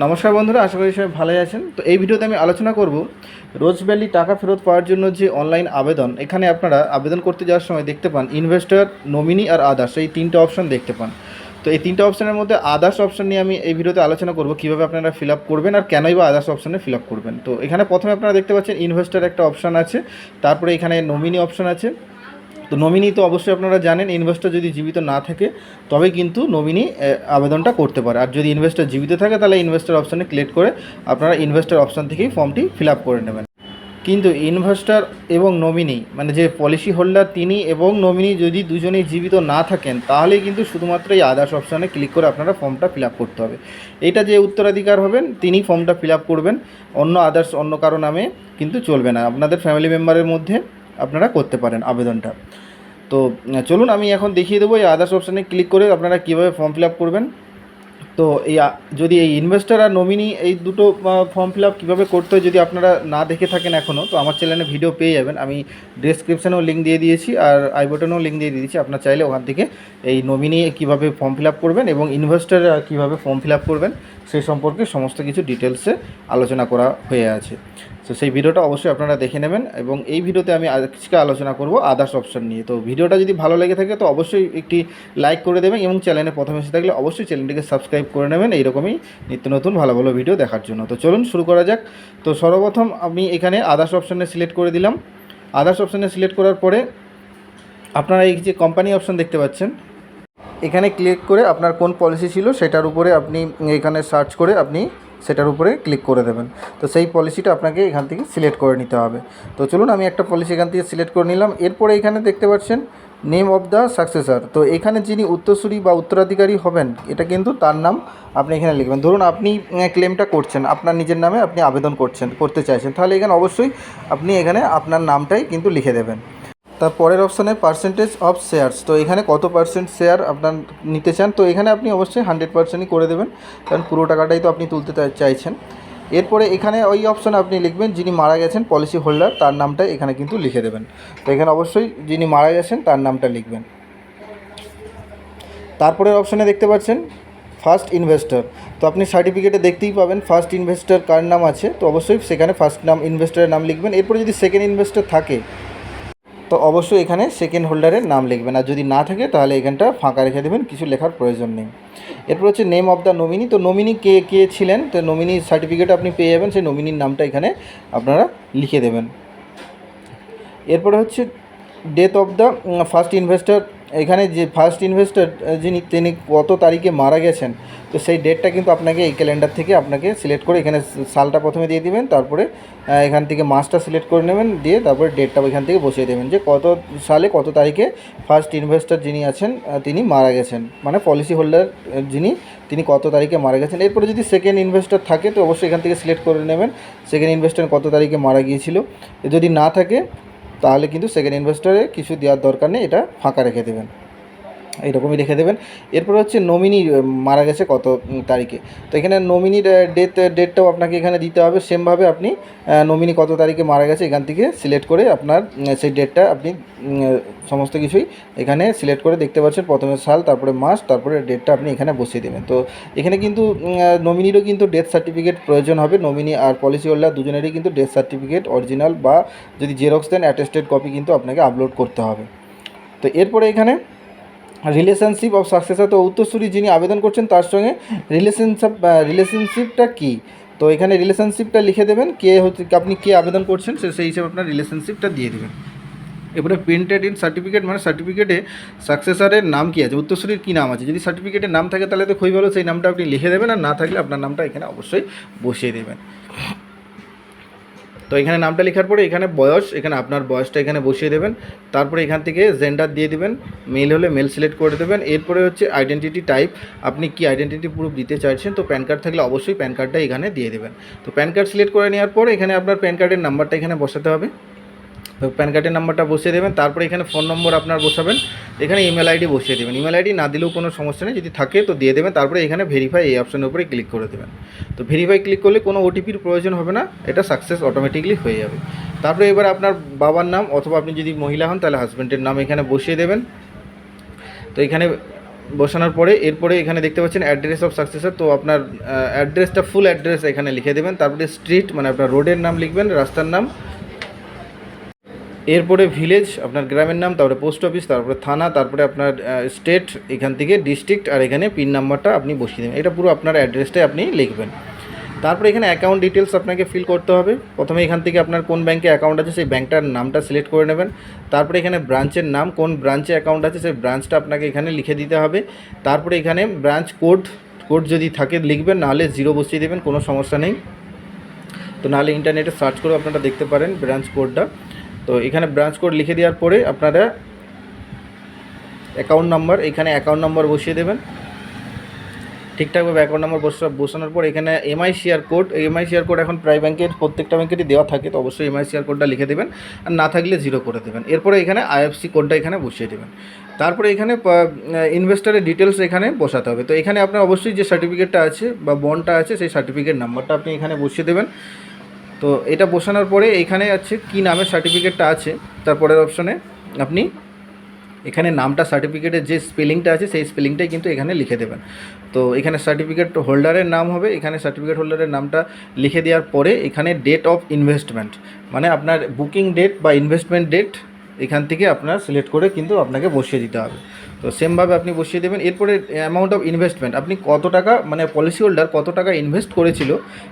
নমস্কার বন্ধুরা, আশা করি সবাই ভালোই আছেন। তো এই ভিডিওতে আমি আলোচনা করব রোজ ভ্যালি টাকা ফেরত পাওয়ার জন্য যে অনলাইন আবেদন, এখানে আপনারা আবেদন করতে যাওয়ার সময় দেখতে পান ইনভেস্টর নমিনি আর আদার্স এই তিনটে অপশন দেখতে পান। তো এই তিনটে অপশনের মধ্যে আদার্স অপশন নিয়ে আমি এই ভিডিওতে আলোচনা করব, কীভাবে আপনারা ফিল আপ করবেন আর কেনই বা আদার্স অপশনে ফিল আপ করবেন। তো এখানে প্রথমে আপনারা দেখতে পাচ্ছেন ইনভেস্টর একটা অপশন আছে, তারপরে এখানে নমিনি অপশন আছে। তো নমিনি তো অবশ্যই আপনারা জানেন ইনভেস্টর যদি জীবিত না থাকে, তবে কিন্তু নমিনি আবেদনটা করতে পারে। আর যদি ইনভেস্টর জীবিত থাকে, তাহলে ইনভেস্টর অপশানে ক্লিক করে আপনারা ইনভেস্টর অপশান থেকেই ফর্মটি ফিল আপ করে নেবেন। কিন্তু ইনভেস্টর এবং নমিনি মানে যে পলিসি হোল্ডার তিনি এবং নমিনি যদি দুজনেই জীবিত না থাকেন, তাহলে কিন্তু শুধুমাত্র এই আদার্স অপশানে ক্লিক করে আপনারা ফর্মটা ফিল করতে হবে। এটা যে উত্তরাধিকার হবেন, তিনি ফর্মটা ফিল করবেন, অন্য আদার্স অন্য কারও নামে কিন্তু চলবে না। আপনাদের ফ্যামিলি মেম্বারের মধ্যে আপনারা করতে পারেন আবেদনটা। তো, চলুন আমি এখন দেখিয়ে দেবো এই আদার্স অপশানে ক্লিক করে আপনারা কীভাবে ফর্ম ফিল আপ করবেন। তো এই, যদি এই ইনভেস্টর আর নমিনি এই দুটো ফর্ম ফিল আপ কীভাবে করতে হয় যদি আপনারা না দেখে থাকেন এখনও তো আমার চ্যানেলে ভিডিও পেয়ে যাবেন। আমি ডেসক্রিপশানেও লিঙ্ক দিয়ে দিয়েছি আর আই বটনেও লিঙ্ক দিয়ে দিয়েছি। আপনার চাইলে ওখান থেকে এই নমিনি কীভাবে ফর্ম ফিল আপ করবেন এবং ইনভেস্টর কীভাবে ফর্ম ফিল আপ করবেন। সেই সম্পর্কে সমস্ত কিছু ডিটেলসে আলোচনা করা হয়ে আছে। তো সেই ভিডিওটা অবশ্যই আপনারা দেখে নেবেন এবং এই ভিডিওতে আমি আজকে আলোচনা করব আদার্স অপশন নিয়ে। তো ভিডিওটা যদি ভালো লেগে থাকে, তো অবশ্যই একটি লাইক করে দেবেন এবং চ্যানেলে প্রথমে এসে থাকলে অবশ্যই চ্যানেলটিকে সাবস্ক্রাইব করে নেবেন এইরকমই নিত্য নতুন ভালো ভালো ভিডিও দেখার জন্য। তো চলুন শুরু করা যাক। তো সর্বপ্রথম আমি এখানে আদার্স অপশানে সিলেক্ট করে দিলাম। আদার্স অপশানে সিলেক্ট করার পরে আপনারা এই যে কোম্পানি অপশন দেখতে পাচ্ছেন এখানে ক্লিক করে আপনার কোন পলিসি ছিল সেটার উপরে আপনি এখানে সার্চ করে আপনি সেটার উপরে ক্লিক করে দেবেন। তো সেই পলিসিটা আপনাকে এখান থেকে সিলেক্ট করে নিতে হবে। তো চলুন আমি একটা পলিসি এখান থেকে সিলেক্ট করে নিলাম। এরপরে এখানে দেখতে পাচ্ছেন নেম অফ দ্য সাকসেসার তো এখানে যিনি উত্তরসূরি বা উত্তরাধিকারী হবেন, এটা কিন্তু তার নাম আপনি এখানে লিখবেন। ধরুন আপনি ক্লেমটা করছেন, আপনার নিজের নামে আপনি আবেদন করছেন, করতে চাইছেন, তাহলে এখানে অবশ্যই আপনি এখানে আপনার নামটাই কিন্তু লিখে দেবেন। তার পরের অপশানে পার্সেন্টেজ অফ শেয়ারস তো এখানে কত পার্সেন্ট শেয়ার আপনার নিতে চান? তো এখানে আপনি অবশ্যই হান্ড্রেড পার্সেন্টই করে দেবেন। কারণ পুরো টাকাটাই তো আপনি তুলতে চাইছেন। এরপরে এখানে ওই অপশানে আপনি লিখবেন, যিনি মারা গেছেন পলিসি হোল্ডার তার নামটা এখানে কিন্তু লিখে দেবেন। তো এখানে অবশ্যই যিনি মারা গেছেন, তার নামটা লিখবেন। তারপরের অপশানে দেখতে পাচ্ছেন ফার্স্ট ইনভেস্টর তো আপনি সার্টিফিকেটে দেখতেই পাবেন ফার্স্ট ইনভেস্টর কার নাম আছে? তো অবশ্যই সেখানে ফার্স্ট নাম ইনভেস্টরের নাম লিখবেন। এরপরে যদি সেকেন্ড ইনভেস্টর থাকে তো অবশ্যই এখানে সেকেন্ড হোল্ডারের নাম লিখবেন। আর যদি না থাকে, তাহলে এখানটা ফাঁকা রেখে দেবেন, কিছু লেখার প্রয়োজন নেই। এরপর হচ্ছে নেম অফ দ্য নমিনি তো নমিনি কে কে ছিলেন? তো নমিনি সার্টিফিকেট আপনি পেয়ে যাবেন, সেই নমিনির নামটা এখানে আপনারা লিখে দেবেন। এরপরে হচ্ছে death of the first investor এখানে যে ফার্স্ট ইনভেস্টর যিনি, তিনি কত তারিখে মারা গেছেন, তো সেই ডেটটা কিন্তু আপনাকে এই ক্যালেন্ডার থেকে আপনাকে সিলেক্ট করে এখানে সালটা প্রথমে দিয়ে দিবেন, তারপরে এখান থেকে মাসটা সিলেক্ট করে নেবেন, দিয়ে তারপরে ডেটটা এখান থেকে বসিয়ে দেবেন যে কত সালে কত তারিখে ফার্স্ট ইনভেস্টর যিনি আছেন তিনি মারা গেছেন মানে পলিসি হোল্ডার যিনি, তিনি কত তারিখে মারা গেছেন। এরপরে যদি সেকেন্ড ইনভেস্টর থাকে, তো অবশ্যই এখান থেকে সিলেক্ট করে নেবেন সেকেন্ড ইনভেস্টর কত তারিখে মারা গিয়েছিল। যদি না থাকে তাহলে কিন্তু সেকেন্ড ইনভেস্টরে কিছু দেওয়ার দরকার নেই এটা ফাঁকা রেখে দেবেন। এইরকমই রেখে দেবেন। এরপর হচ্ছে নমিনি মারা গেছে কত তারিখে। তো এখানে নমিনির ডেট ডেটটাও আপনাকে এখানে দিতে হবে। সেমভাবে আপনি নমিনি কত তারিখে মারা গেছে এখান থেকে সিলেক্ট করে আপনার সেই ডেটটা আপনি সমস্ত কিছুই এখানে সিলেক্ট করে দেখতে পাচ্ছেন। প্রথমে সাল, তারপরে মাস, তারপরে ডেটটা আপনি এখানে বসিয়ে দেবেন। তো এখানে কিন্তু নমিনিরও কিন্তু ডেথ সার্টিফিকেট প্রয়োজন হবে। নমিনি আর পলিসি হোল্ডার দুজনেরই কিন্তু ডেথ সার্টিফিকেট অরিজিনাল বা যদি জেরক্স দেন অ্যাটেস্টেড কপি কিন্তু আপনাকে আপলোড করতে হবে। তো এরপরে এখানে রিলেশনশিপ অফ সাকসেসার তো উত্তরসূরি যিনি আবেদন করছেন, তার সঙ্গে রিলেশনশিপ রিলেশনশিপটা কী? তো এখানে রিলেশনশিপটা লিখে দেবেন, কে হচ্ছে, আপনি কে আবেদন করছেন, সে সেই হিসেবে আপনার রিলেশনশিপটা দিয়ে দেবেন। এবারে প্রিন্টেড ইন সার্টিফিকেট মানে সার্টিফিকেটে সাকসেসারের নাম কী আছে? উত্তরসূরির কী নাম আছে? যদি সার্টিফিকেটের নাম থাকে, তাহলে তো খুবই ভালো, সেই নামটা আপনি লিখে দেবেন, আর না থাকলে আপনার নামটা এখানে অবশ্যই বসিয়ে দেবেন। তো এখানে নামটা লেখার পরে এখানে বয়স, এখানে আপনার বয়সটা এখানে বসিয়ে দেবেন। তারপরে এখান থেকে জেন্ডার দিয়ে দেবেন। মেল হলে মেল সিলেক্ট করে দেবেন। এরপরে হচ্ছে আইডেন্টিটি টাইপ আপনি কি আইডেন্টিটি প্রুফ দিতে চাইছেন, তো প্যান কার্ড থাকলে অবশ্যই প্যান কার্ডটা এখানে দিয়ে দেবেন। তো প্যান কার্ড সিলেক্ট করে নেওয়ার পর এখানে আপনার প্যান কার্ডের নাম্বারটা এখানে বসাতে হবে। তো প্যান কার্ডের নাম্বারটা বসিয়ে দেবেন, তারপরে এখানে ফোন নম্বর আপনার বসাবেন, এখানে ইমেল আইডি বসিয়ে দেবেন। ইমেল আইডি না দিলেও কোনো সমস্যা নেই, যদি থাকে তো দিয়ে দেবেন, তারপরে এখানে ভেরিফাই এই অপশনের উপরে ক্লিক করে দেবেন। তো ভেরিফাই ক্লিক করলে কোনো ওটিপির প্রয়োজন হবে না, এটা সাকসেস অটোমেটিকলি হয়ে যাবে। তারপরে এবার আপনার বাবার নাম অথবা আপনি যদি মহিলা হন, তাহলে হাজব্যান্ডের নাম এখানে বসিয়ে দেবেন। তো এখানে বসানোর পরে, এরপরে এখানে দেখতে পাচ্ছেন অ্যাড্রেস অফ সাকসেসর তো আপনার অ্যাড্রেসটা ফুল অ্যাড্রেস এখানে লিখে দেবেন। তারপরে স্ট্রিট মানে আপনার রোডের নাম লিখবেন, রাস্তার নাম এরপরে ভিলেজ আপনার গ্রামের নাম, তারপরে পোস্ট অফিস তারপরে থানা, তারপরে আপনার স্টেট এখান থেকে ডিস্ট্রিক্ট আর এখানে পিন নাম্বারটা আপনি বসিয়ে দেবেন। এটা পুরো আপনার অ্যাড্রেসটাই আপনি লিখবেন। তারপরে এখানে অ্যাকাউন্ট ডিটেলস আপনাকে ফিল করতে হবে। প্রথমে এখান থেকে আপনার কোন ব্যাংকে অ্যাকাউন্ট আছে, সেই ব্যাংকটার নামটা সিলেক্ট করে নেবেন। তারপরে এখানে ব্রাঞ্চের নাম, কোন ব্রাঞ্চে অ্যাকাউন্ট আছে, সেই ব্রাঞ্চটা আপনাকে এখানে লিখে দিতে হবে। তারপরে এখানে ব্রাঞ্চ কোড কোড যদি থাকে লিখবেন, নাহলে জিরো বসিয়ে দেবেন, কোনো সমস্যা নেই। তো নাহলে ইন্টারনেটে সার্চ করে আপনারা দেখতে পারেন ব্রাঞ্চ কোডটা তো এখানে ব্রাঞ্চ কোড লিখে দেওয়ার পরে আপনারা অ্যাকাউন্ট নাম্বার এখানে অ্যাকাউন্ট নাম্বার বসিয়ে দেবেন। ঠিকঠাকভাবে অ্যাকাউন্ট নাম্বার বসা বসানোর পর এখানে MI share code MI share code এখন প্রায় ব্যাংকের প্রত্যেকটা ব্যাংকেরই দেওয়া থাকে, তো অবশ্যই এমআই শেয়ার কোডটা লিখে দেবেন আর না থাকলে জিরো করে দেবেন। এরপরে এখানে আইএফসি কোডটা এখানে বসিয়ে দেবেন। তারপরে এখানে ইনভেস্টারের ডিটেলস এখানে বসাতে হবে। তো এখানে আপনার অবশ্যই যে সার্টিফিকেটটা আছে বা বন্ডটা আছে, সেই সার্টিফিকেট নাম্বারটা আপনি এখানে বসিয়ে দেবেন। তো এটা বসানোর পরে এখানে আছে কি নামের সার্টিফিকেটটা আছে তারপরের অপশনে আপনি এখানে নামটা সার্টিফিকেটের যে স্পেলিংটা আছে, সেই স্পেলিংটাই কিন্তু এখানে লিখে দেবেন। তো এখানে সার্টিফিকেট হোল্ডারের নাম হবে, এখানে সার্টিফিকেট হোল্ডারের নামটা লিখে দেওয়ার পরে এখানে ডেট অফ ইনভেস্টমেন্ট মানে আপনার বুকিং ডেট বা ইনভেস্টমেন্ট ডেট এখান থেকে আপনার সিলেক্ট করে কিন্তু আপনাকে বসিয়ে দিতে হবে। তো সেমভাবে আপনি বসিয়ে দেবেন। এরপরে অ্যামাউন্ট অফ ইনভেস্টমেন্ট আপনি কত টাকা মানে পলিসি হোল্ডার কত টাকা ইনভেস্ট করেছিল,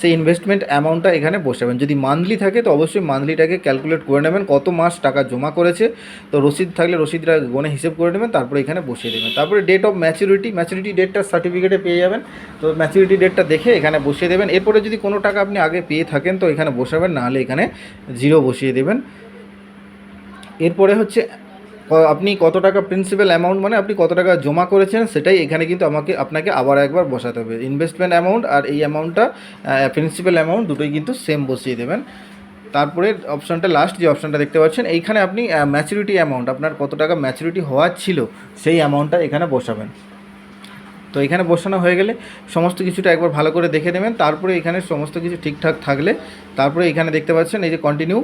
সেই ইনভেস্টমেন্ট অ্যামাউন্টটা এখানে বসাবেন। যদি মান্থলি থাকে, তো অবশ্যই মান্থলিটাকে ক্যালকুলেট করে নেবেন, কত মাস টাকা জমা করেছে। তো রসিদ থাকলে রসিদটা গণে হিসেব করে নেবেন, তারপরে এখানে বসিয়ে দেবেন। তারপরে ডেট অফ ম্যাচুরিটি ম্যাচুরিটি ডেটটা সার্টিফিকেটে পেয়ে যাবেন। তো ম্যাচুরিটি ডেটটা দেখে এখানে বসিয়ে দেবেন। এরপরে যদি কোনো টাকা আপনি আগে পেয়ে থাকেন, তো এখানে বসাবেন, নাহলে এখানে জিরো বসিয়ে দেবেন। এরপরে হচ্ছে আপনি কত টাকা প্রিন্সিপাল অ্যামাউন্ট মানে আপনি কত টাকা জমা করেছেন সেটাই এখানে কিন্তু আমাকে, আপনাকে আবার একবার বসাতে হবে। ইনভেস্টমেন্ট অ্যামাউন্ট আর এই অ্যামাউন্টটা প্রিন্সিপাল অ্যামাউন্ট দুটোই কিন্তু সেম বসিয়ে দেবেন। তারপরে অপশানটা লাস্ট যে অপশানটা দেখতে পাচ্ছেন, এইখানে আপনি ম্যাচুরিটি অ্যামাউন্ট আপনার কত টাকা ম্যাচুরিটি হওয়ার ছিল সেই অ্যামাউন্টটা এখানে বসাবেন। তো এখানে বসানো হয়ে গেলে সমস্ত কিছুটা একবার ভালো করে দেখে নেবেন। তারপরে এখানে সমস্ত কিছু ঠিকঠাক থাকলে, তারপরে এখানে দেখতে পাচ্ছেন এই যে কন্টিনিউ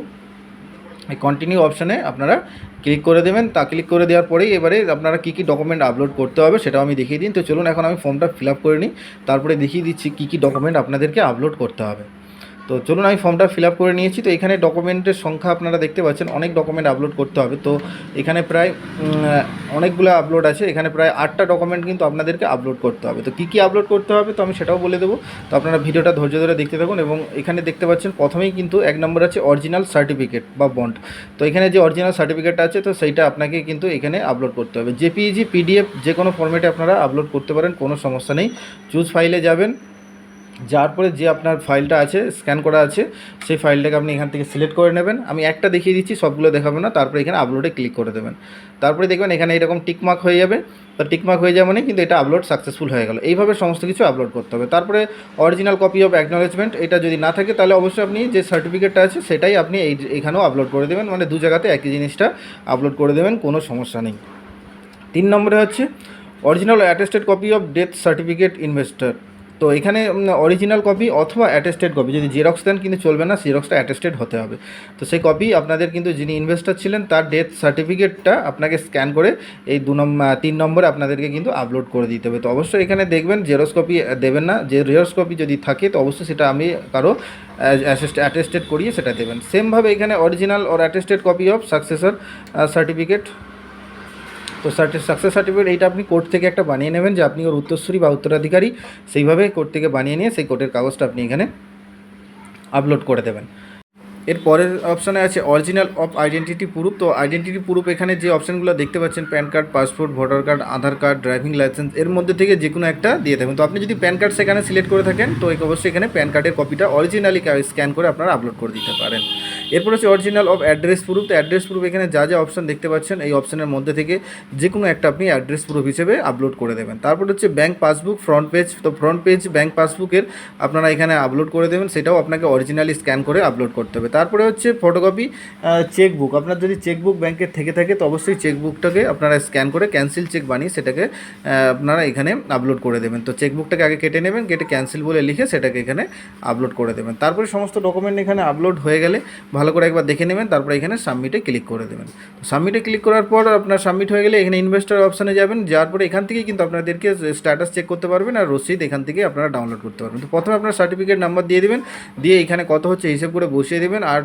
এই কন্টিনিউ অপশানে আপনারা ক্লিক করে দেবেন। তা ক্লিক করে দেওয়ার পরেই এবারে আপনারা কী কী ডকুমেন্ট আপলোড করতে হবে সেটাও আমি দেখিয়ে দিন। তো চলুন, এখন আমি ফর্মটা ফিল আপ করে নিই। তারপরে দেখিয়ে দিচ্ছি কী কী ডকুমেন্ট আপনাদেরকে আপলোড করতে হবে। তো চলুন আমি ফর্মটা ফিল আপ করে নিয়েছি। তো এখানে ডকুমেন্টের সংখ্যা আপনারা দেখতে পাচ্ছেন, অনেক ডকুমেন্ট আপলোড করতে হবে। তো এখানে প্রায় অনেকগুলো আপলোড আছে। এখানে প্রায় আটটা ডকুমেন্ট কিন্তু আপনাদেরকে আপলোড করতে হবে। তো কী কী আপলোড করতে হবে তো আমি সেটাও বলে দেবো। তো আপনারা ভিডিওটা ধৈর্য ধরে দেখতে থাকুন এবং এখানে দেখতে পাচ্ছেন প্রথমেই কিন্তু এক নম্বর আছে অরিজিনাল সার্টিফিকেট বা বন্ড তো এখানে যে অরিজিনাল সার্টিফিকেটটা আছে, তো সেইটা আপনাকে কিন্তু এখানে আপলোড করতে হবে। জেপিইজি পিডিএফ যে কোনো ফর্মেটে আপনারা আপলোড করতে পারেন, কোনো সমস্যা নেই। চুজ ফাইলে যাবেন যার পরে যে আপনার ফাইলটা আছে স্ক্যান করা আছে, সেই ফাইলটাকে আপনি এখান থেকে সিলেক্ট করে নেবেন। আমি একটা দেখিয়ে দিচ্ছি, সবগুলো দেখাবো না, তারপরে এখানে আপলোডে ক্লিক করে দেবেন। তারপরে দেখবেন এখানে এরকম টিকমার্ক হয়ে যাবে। তো টিকমার্ক হয়ে যাবে মানে কিন্তু এটা আপলোড সাকসেসফুল হয়ে গেল। এইভাবে সমস্ত কিছু আপলোড করতে হবে। তারপরে অরিজিনাল কপি অফ অ্যাকনোলেজমেন্ট এটা যদি না থাকে, তাহলে অবশ্যই আপনি যে সার্টিফিকেটটা আছে, সেটাই আপনি এই এখানেও আপলোড করে দেবেন। মানে দু জায়গাতে একই জিনিসটা আপলোড করে দেবেন, কোনো সমস্যা নেই। তিন নম্বরে হচ্ছে original attested copy of death certificate investor তো এখানে অরিজিনাল কপি অথবা অ্যাটেস্টেড কপি যদি জেরক্স দেন কিন্তু চলবে না জেরক্সটা অ্যাটেস্টেড হতে হবে। তো সেই কপি আপনাদের কিন্তু যিনি ইনভেস্টার ছিলেন, তার ডেথ সার্টিফিকেটটা আপনাকে স্ক্যান করে এই দু নম্বর তিন নম্বরে আপনাদেরকে কিন্তু আপলোড করে দিতে হবে। তো অবশ্যই এখানে দেখবেন জেরক্স কপি দেবেন না। যে জেরক্স কপি যদি থাকে, তো অবশ্যই সেটা আমি কারও অ্যাটেস্টেড করিয়ে সেটা দেবেন। সেমভাবে এখানে original or attested copy of successor certificate তো সার্টি সাকসেস সার্টিফিকেট এইটা আপনি কোর্ট থেকে একটা বানিয়ে নেবেন যে আপনি ওর উত্তরসূরি বা উত্তরাধিকারী সেইভাবে কোর্ট থেকে বানিয়ে নিয়ে সেই কোর্টের কাগজটা আপনি এখানে আপলোড করে দেবেন। এর পরের অপশানে আছে অরিজিনাল অফ আইডেন্টিটি প্রুফ তো আইডেন্টিটি প্রুফ এখানে যে অপশানগুলো দেখতে পাচ্ছেন PAN card passport voter card Aadhaar card driving licence এর মধ্যে থেকে যে কোনো একটা দিয়ে দেবেন তো আপনি যদি প্যান কার্ড সেখানে সিলেক্ট করে থাকেন, তো অবশ্যই এখানে প্যান কার্ডের কপিটা অরিজিনালি স্ক্যান করে আপনারা আপলোড করে দিতে পারেন। এরপর হচ্ছে অরিজিনাল অফ অ্যাড্রেস প্রুফ তো অ্যাড্রেস প্রুফ এখানে যা যা অপশান দেখতে পাচ্ছেন, এই অপশানের মধ্যে থেকে যে কোনো একটা আপনি অ্যাড্রেস প্রুফ হিসেবে আপলোড করে দেবেন। তারপর হচ্ছে ব্যাঙ্ক পাসবুক ফ্রন্ট পেজ তো ফ্রন্ট পেজ ব্যাঙ্ক পাসবুকের আপনারা এখানে আপলোড করে দেবেন, সেটাও আপনাকে অরিজিনালি স্ক্যান করে আপলোড করতে হবে। তারপরে হচ্ছে ফটোকপি চেকবুক আপনার যদি চেকবুক ব্যাংকের থেকে থাকে, তো অবশ্যই চেকবুকটাকে আপনারা স্ক্যান করে ক্যান্সেল চেক বানিয়ে সেটাকে আপনারা এখানে আপলোড করে দেবেন। তো চেকবুকটাকে আগে কেটে নেবেন, কেটে ক্যান্সেল বলে লিখে সেটাকে এখানে আপলোড করে দেবেন। তারপরে সমস্ত ডকুমেন্ট এখানে আপলোড হয়ে গেলে ভালো করে একবার দেখে নেবেন, তারপরে এখানে সাবমিটে ক্লিক করে দেবেন। সাবমিটে ক্লিক করার পর আপনার সাবমিট হয়ে গেলে এখানে ইনভেস্টার অপশানে যাবেন, যাওয়ার পরে এখান থেকেই কিন্তু আপনাদেরকে স্ট্যাটাস চেক করতে পারবেন আর রসিদ এখান থেকে আপনারা ডাউনলোড করতে পারবেন। তো প্রথমে আপনার সার্টিফিকেট নাম্বার দিয়ে দেবেন, দিয়ে এখানে কত হচ্ছে হিসেব করে বসিয়ে দেবেন আর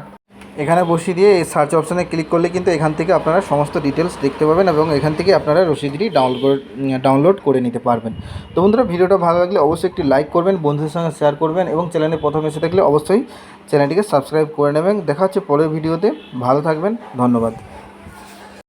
এখানে বসিয়ে দিয়ে এই সার্চ অপশানে ক্লিক করলে কিন্তু এখান থেকে আপনারা সমস্ত ডিটেলস দেখতে পাবেন এবং এখান থেকে আপনারা রসিদটি ডাউনলোড ডাউনলোড করে নিতে পারবেন। তো বন্ধুরা, ভিডিওটা ভালো লাগলে অবশ্যই একটি লাইক করবেন, বন্ধুদের সঙ্গে শেয়ার করবেন এবং চ্যানেলে প্রথম এসে থাকলে অবশ্যই চ্যানেলটিকে সাবস্ক্রাইব করে নেবেন। দেখা হচ্ছে পরের ভিডিওতে ভালো থাকবেন, ধন্যবাদ।